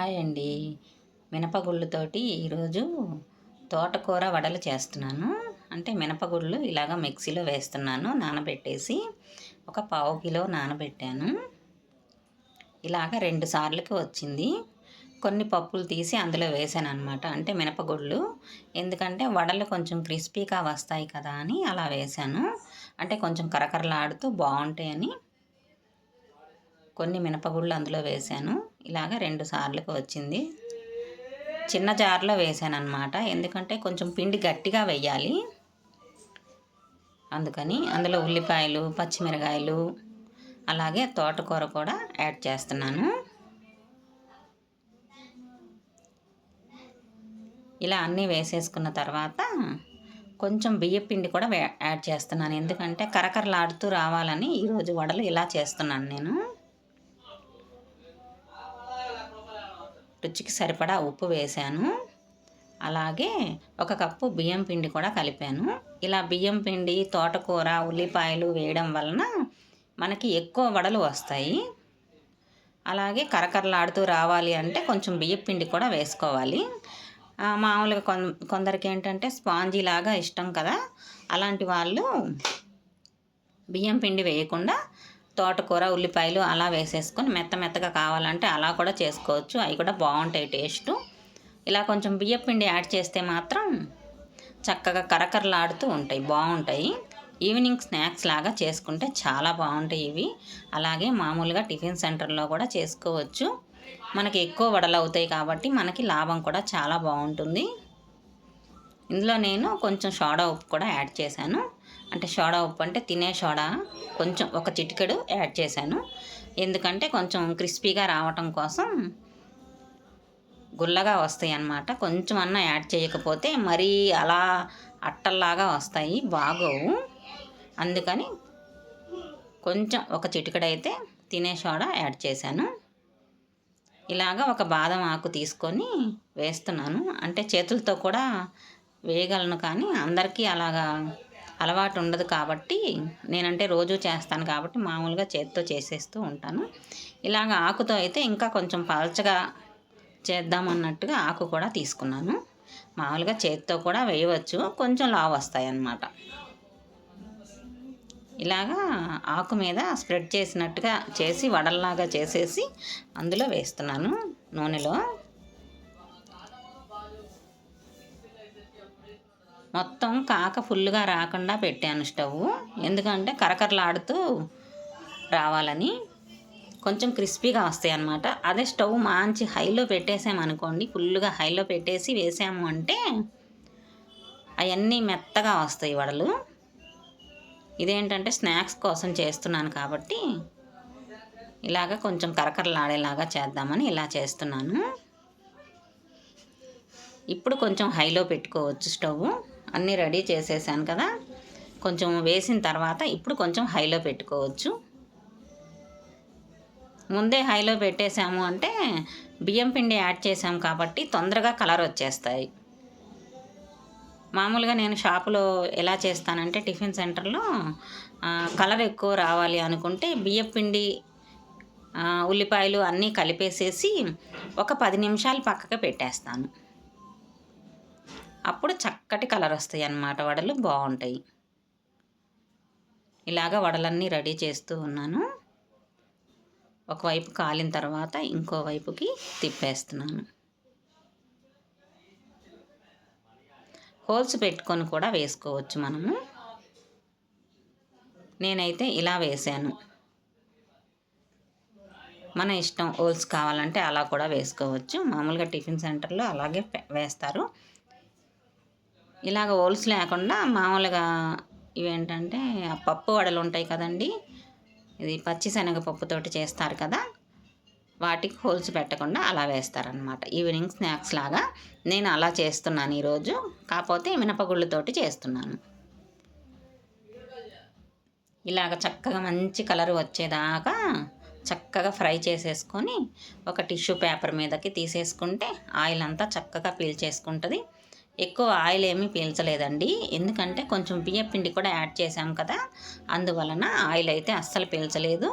Hi అండి. మినపగుళ్ళతోటి ఈరోజు తోటకూర వడలు చేస్తున్నాను. అంటే మినపగుళ్ళు ఇలాగ మిక్సీలో వేస్తున్నాను నానబెట్టేసి ఒక పావు కిలో నానబెట్టాను. ఇలాగ రెండు సార్లకి వచ్చింది. కొన్ని పప్పులు తీసి అందులో వేసాను అనమాట అంటే మినపగుళ్ళు. ఎందుకంటే వడలు కొంచెం క్రిస్పీగా వస్తాయి కదా అని అలా వేశాను అంటే కొంచెం కరకరలాడుతూ బాగుంటాయని కొన్ని మినపగుళ్ళు అందులో వేసాను. ఇలాగ రెండు సార్లకు వచ్చింది. చిన్న జార్లో వేసాను అనమాట ఎందుకంటే కొంచెం పిండి గట్టిగా వేయాలి అందుకని అందులో ఉల్లిపాయలు పచ్చిమిరకాయలు అలాగే తోటకూర కూడా యాడ్ చేస్తున్నాను. ఇలా అన్నీ వేసేసుకున్న తర్వాత కొంచెం బియ్య పిండి కూడా యాడ్ చేస్తున్నాను. ఎందుకంటే కరకరలాడుతూ రావాలని ఈరోజు వడలు ఇలా చేస్తున్నాను నేను. రుచికి సరిపడా ఉప్పు వేశాను. అలాగే ఒక కప్పు బియ్యం పిండి కూడా కలిపాను. ఇలా బియ్యం పిండి తోటకూర ఉల్లిపాయలు వేయడం వలన మనకి ఎక్కువ వడలు వస్తాయి. అలాగే కరకరలాడుతూ రావాలి అంటే కొంచెం బియ్యం పిండి కూడా వేసుకోవాలి. మామూలుగా కొందరికి ఏంటంటే స్పాంజీ లాగా ఇష్టం కదా. అలాంటి వాళ్ళు బియ్యం పిండి వేయకుండా తోటకూర ఉల్లిపాయలు అలా వేసేసుకొని మెత్త మెత్తగా కావాలంటే అలా కూడా చేసుకోవచ్చు. అవి కూడా బాగుంటాయి టేస్ట్. ఇలా కొంచెం బియ్యం పిండి యాడ్ చేస్తే మాత్రం చక్కగా కరకరలాడుతూ ఉంటాయి బాగుంటాయి. ఈవినింగ్ స్నాక్స్ లాగా చేసుకుంటే చాలా బాగుంటాయి ఇవి. అలాగే మామూలుగా టిఫిన్ సెంటర్లో కూడా చేసుకోవచ్చు. మనకి ఎక్కువ వడలు అవుతాయి కాబట్టి మనకి లాభం కూడా చాలా బాగుంటుంది. ఇందులో నేను కొంచెం సోడా ఉప్పు కూడా యాడ్ చేశాను. అంటే సోడా ఉప్పు అంటే తినే సోడా కొంచెం ఒక చిటికెడు యాడ్ చేశాను. ఎందుకంటే కొంచెం క్రిస్పీగా రావటం కోసం గుల్లగా వస్తాయి అన్నమాట. కొంచెం అన్న యాడ్ చేయకపోతే మరీ అలా అట్టల్లాగా వస్తాయి. బాగోవు. అందుకని కొంచెం ఒక చిటికడైతే తినే సోడా యాడ్ చేశాను. ఇలాగ ఒక బాదం ఆకు తీసుకొని వేస్తున్నాను. అంటే చేతులతో కూడా వేయగలను కానీ అందరికీ అలాగా అలవాటు ఉండదు కాబట్టి నేనంటే రోజు చేస్తాను కాబట్టి మామూలుగా చేతితో చేసేస్తూ ఉంటాను. ఇలాగ ఆకుతో అయితే ఇంకా కొంచెం పలచగా చేద్దామన్నట్టుగా ఆకు కూడా తీసుకున్నాను. మామూలుగా చేతితో కూడా వేయవచ్చు. కొంచెం లావు వస్తాయి అన్నమాట ఇలాగా ఆకు మీద స్ప్రెడ్ చేసినట్టుగా చేసి వడల్లాగా చేసేసి అందులో వేస్తున్నాను నూనెలో. మొత్తం కాక ఫుల్గా రాకుండా పెట్టాను స్టవ్. ఎందుకంటే కరకరలాడుతూ రావాలని కొంచెం క్రిస్పీగా వస్తాయి అన్నమాట. అదే స్టవ్ మంచి హైలో పెట్టేసామనుకోండి ఫుల్గా హైలో పెట్టేసి వేసాము అంటే అవన్నీ మెత్తగా వస్తాయి వడలు. ఇదేంటంటే స్నాక్స్ కోసం చేస్తున్నాను కాబట్టి ఇలాగ కొంచెం కరకరలాడేలాగా చేద్దామని ఇలా చేస్తున్నాను. ఇప్పుడు కొంచెం హైలో పెట్టుకోవచ్చు స్టవ్. అన్నీ రెడీ చేసేసాను కదా. కొంచెం వేసిన తర్వాత ఇప్పుడు కొంచెం హైలో పెట్టుకోవచ్చు. ముందే హైలో పెట్టేసాము అంటే బియ్యం పిండి యాడ్ చేసాము కాబట్టి తొందరగా కలర్ వచ్చేస్తాయి. మామూలుగా నేను షాపులో ఎలా చేస్తానంటే టిఫిన్ సెంటర్లో కలర్ ఎక్కువ రావాలి అనుకుంటే బియ్యం పిండి ఉల్లిపాయలు అన్నీ కలిపేసేసి ఒక పది నిమిషాలు పక్కకు పెట్టేస్తాను. అప్పుడు చక్కటి కలర్ వస్తాయి అన్నమాట వడలు బాగుంటాయి. ఇలాగ వడలన్నీ రెడీ చేస్తూ ఉన్నాను. ఒకవైపు కాలిన తర్వాత ఇంకో వైపుకి తిప్పేస్తున్నాను. హోల్స్ పెట్టుకొని కూడా వేసుకోవచ్చు మనము. నేనైతే ఇలా వేసాను. మన ఇష్టం హోల్స్ కావాలంటే అలా కూడా వేసుకోవచ్చు. మామూలుగా టిఫిన్ సెంటర్లో అలాగే వేస్తారు. ఇలాగ హోల్స్ లేకుండా మామూలుగా ఇవేంటంటే పప్పు వడలు ఉంటాయి కదండి. ఇది పచ్చిశనగపప్పుతోటి చేస్తారు కదా. వాటికి హోల్స్ పెట్టకుండా అలా వేస్తారనమాట ఈవినింగ్ స్నాక్స్ లాగా నేను అలా చేస్తున్నాను ఈరోజు. కాకపోతే మినపగుళ్ళతోటి చేస్తున్నాను. ఇలాగ చక్కగా మంచి కలర్ వచ్చేదాకా చక్కగా ఫ్రై చేసేసుకొని ఒక టిష్యూ పేపర్ మీదకి తీసేసుకుంటే ఆయిల్ అంతా చక్కగా పీల్చేసుకుంటుంది ఎక్కువ ఆయిల్ ఏమీ పీల్చలేదండి. ఎందుకంటే కొంచెం బియ్య పిండి కూడా యాడ్ చేసాం కదా అందువలన ఆయిల్ అయితే అస్సలు పీల్చలేదు.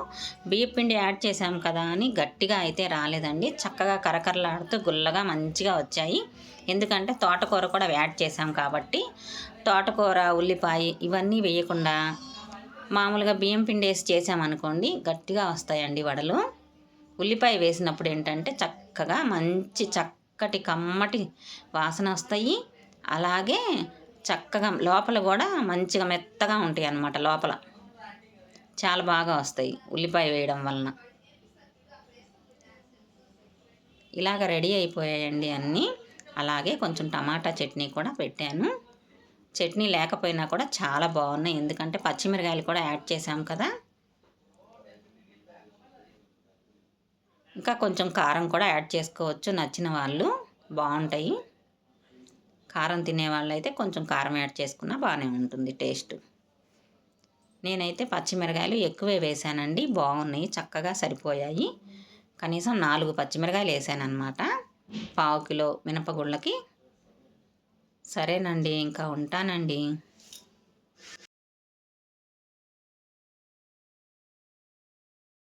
బియ్య పిండి యాడ్ చేసాం కదా అని గట్టిగా అయితే రాలేదండి. చక్కగా కరకరలాడుతూ గుల్లగా మంచిగా వచ్చాయి. ఎందుకంటే తోటకూర కూడా యాడ్ చేసాం కాబట్టి తోటకూర ఉల్లిపాయ ఇవన్నీ వేయకుండా మామూలుగా బియ్యం పిండి వేసి చేసామనుకోండి గట్టిగా వస్తాయండి వడలు. ఉల్లిపాయ వేసినప్పుడు ఏంటంటే చక్కగా మంచి చక్కటి కమ్మటి వాసన వస్తాయి. అలాగే చక్కగా లోపల కూడా మంచిగా మెత్తగా ఉంటాయి అన్నమాట లోపల. చాలా బాగా వస్తాయి ఉల్లిపాయ వేయడం వలన. ఇలాగ రెడీ అయిపోయాయండి అన్నీ. అలాగే కొంచెం టమాటా చట్నీ కూడా పెట్టాను. చట్నీ లేకపోయినా కూడా చాలా బాగున్నాయి. ఎందుకంటే పచ్చిమిరకాయలు కూడా యాడ్ చేసాం కదా. ఇంకా కొంచెం కారం కూడా యాడ్ చేసుకోవచ్చు. నచ్చిన వాళ్ళు. బాగుంటాయి. కారం తినే వాళ్ళైతే కొంచెం కారం యాడ్ చేసుకున్నా బాగానే ఉంటుంది టేస్ట్. నేనైతే పచ్చిమిరకాయలు ఎక్కువే వేసానండి. బాగున్నాయి చక్కగా సరిపోయాయి. కనీసం నాలుగు పచ్చిమిరకాయలు వేసాను అనమాట పావు కిలో మినపగుళ్ళకి. సరేనండి ఇంకా ఉంటానండి.